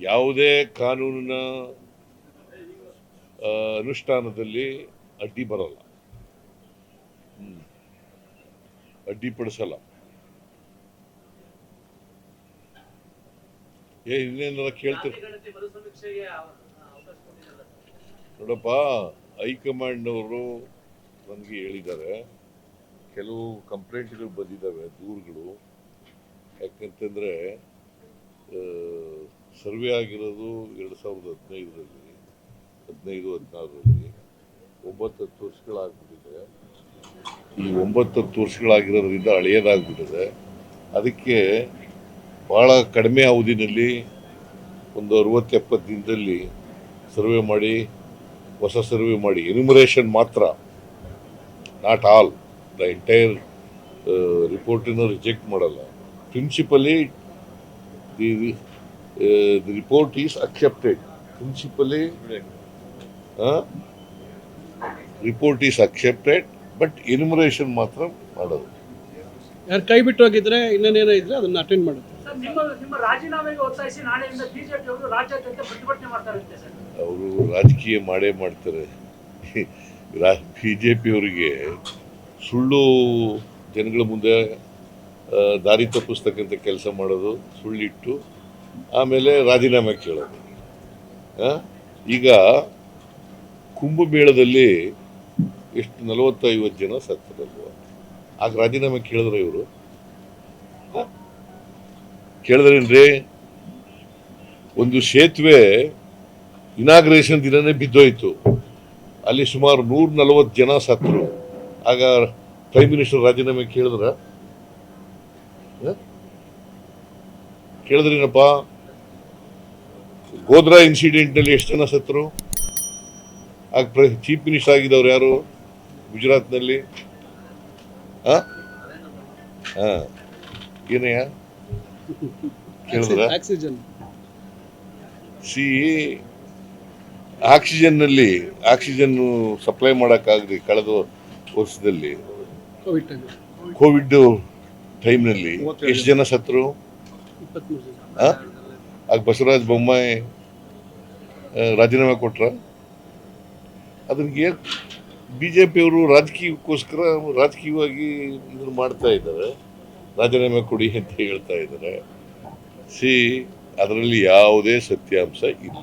ಯಾವುದೇ ಕಾನೂನಿನ ಅನುಷ್ಠಾನದಲ್ಲಿ ಅಡ್ಡಿ ಬರಲ್ಲ. ಅಡ್ಡಿಪಡಿಸಲ್ಲ ಏ, ಇನ್ನೇನಾರ ಕೇಳ್ತೀರ. ನೋಡಪ್ಪ, ಹೈಕಮಾಂಡ್ನವರು ನನಗೆ ಹೇಳಿದ್ದಾರೆ, ಕೆಲವು ಕಂಪ್ಲೇಂಟ್ಗಳು ಬಂದಿದ್ದಾವೆ ದೂರುಗಳು ಯಾಕಂತಂದರೆ ಸರ್ವೆ ಆಗಿರೋದು ಎರಡು ಸಾವಿರದ ಹದಿನೈದರಲ್ಲಿ, ಹದಿನೈದು, ಹದಿನಾರರಲ್ಲಿ. ಒಂಬತ್ತು ಹತ್ತು ವರ್ಷಗಳಾಗ್ಬಿಟ್ಟಿದೆ. ಈ ಒಂಬತ್ತು ಹತ್ತು ವರ್ಷಗಳಾಗಿರೋದ್ರಿಂದ ಹಳೆಯದಾಗ್ಬಿಟ್ಟಿದೆ. ಅದಕ್ಕೆ ಭಾಳ ಕಡಿಮೆ ಅವಧಿನಲ್ಲಿ ಒಂದು ಅರವತ್ತು ಎಪ್ಪತ್ತು ದಿನದಲ್ಲಿ ಸರ್ವೆ ಮಾಡಿ, ಹೊಸ ಸರ್ವೆ ಮಾಡಿ. ಎನ್ಯುಮರೇಷನ್ ಮಾತ್ರ. ನಾಟ್ ಆಲ್ ದ ಎಂಟೈರ್ ರಿಪೋರ್ಟನ್ನು ರಿಜೆಕ್ಟ್ ಮಾಡಲ್ಲ. Principally the the report is accepted uh, report is accepted but enumeration ಮಾತ್ರ ಮಾಡೋದು ಯಾರು ಕೈ ಬಿಟ್ಟು ಹೋಗಿದ್ರೆ ಇನ್ನೇನೇನೋ ಇದ್ರೆ ಅದನ್ನ ಅಟೆಂಡ್ ಮಾಡುತ್ತೆ. ಸರ್ ನಿಮ್ಮ ನಿಮ್ಮ ರಾಜೀನಾಮೆಗೆ ಒತ್ತಾಯಿಸಿ ನಾಳೆಯಿಂದ ಬಿಜೆಪಿ ಅವರು ರಾಜ್ಯಾದ್ಯಂತ ಪ್ರತಿಭಟನೆ ಮಾಡ್ತಾರಂತೆ ಸರ್. ಅವರು ರಾಜಕೀಯ ಮಾಡೇ ಮಾಡ್ತಾರೆ. ಬಿ ಜೆ ಪಿಯವರಿಗೆ ಸುಳ್ಳು ಜನಗಳ ಮುಂದೆ ದಾರಿ ತಪ್ಪಿಸ್ತಕ್ಕಂಥ ಕೆಲಸ ಮಾಡೋದು ಸುಳ್ಳಿಟ್ಟು ಆಮೇಲೆ ರಾಜೀನಾಮೆ ಕೇಳೋದು? ಈಗ ಕುಂಭಮೇಳದಲ್ಲಿ ಎಷ್ಟು ನಲವತ್ತೈವತ್ತು ಜನ ಸತ್ತರಲ್ವ? ಆಗ ರಾಜೀನಾಮೆ ಕೇಳಿದ್ರೆ ಇವರು. ಕೇಳಿದ್ರೇನ್ರಿ? ಒಂದು ಸೇತುವೆ ಇನಾಗ್ರೇಷನ್ ದಿನನೇ ಬಿದ್ದೋಯ್ತು. ಅಲ್ಲಿ ಸುಮಾರು ನೂರ ನಲವತ್ತು ಜನ ಸತ್ತರು. ಆಗ ಪ್ರೈಮ್ ಮಿನಿಸ್ಟರ್ ರಾಜೀನಾಮೆ ಕೇಳಿದ್ರ? ಕೇಳಿದ್ರೇನಪ್ಪ ಗೋದ್ರಾ ಇನ್ಸಿಡೆಂಟ್ನಲ್ಲಿ ಎಷ್ಟು ಜನ ಸತ್ರು ಆಗ ಚೀಫ್ ಮಿನಿಸ್ಟರ್ ಆಗಿದ್ದವ್ರು ಯಾರು? ಗುಜರಾತ್ನಲ್ಲಿ. ಆ? ಆ. ಏನಯ್ಯ ಕೇಳಿದ್ರ? ಆಕ್ಸಿಜನ್. ಸಿ ಆಕ್ಸಿಜನ್ನಲ್ಲಿ ಆಕ್ಸಿಜನ್ ಸಪ್ಲೈ ಮಾಡೋಕ್ಕಾಗಲಿ ಕಳೆದ ವರ್ಷದಲ್ಲಿ ಕೋವಿಡ್ ಟೈಮ್ನಲ್ಲಿ ಟೈಮ್ನಲ್ಲಿ ಎಷ್ಟು ಜನ ಆ? ಆಗ ಬಸವರಾಜ ಬೊಮ್ಮಾಯಿ ರಾಜೀನಾಮೆ ಕೊಟ್ರ? ಅದಕ್ಕೆ ಬಿ ಜೆ ಪಿಯವರು ರಾಜಕೀಯಕ್ಕೋಸ್ಕರ ರಾಜಕೀಯವಾಗಿ ಇದನ್ನು ಮಾಡ್ತಾ ಇದ್ದಾರೆ. ರಾಜೀನಾಮೆ ಕೊಡಿ ಅಂತ ಹೇಳ್ತಾ ಇದ್ದಾರೆ. ಸಿ, ಅದರಲ್ಲಿ ಯಾವುದೇ ಸತ್ಯಾಂಶ ಇಲ್ಲ.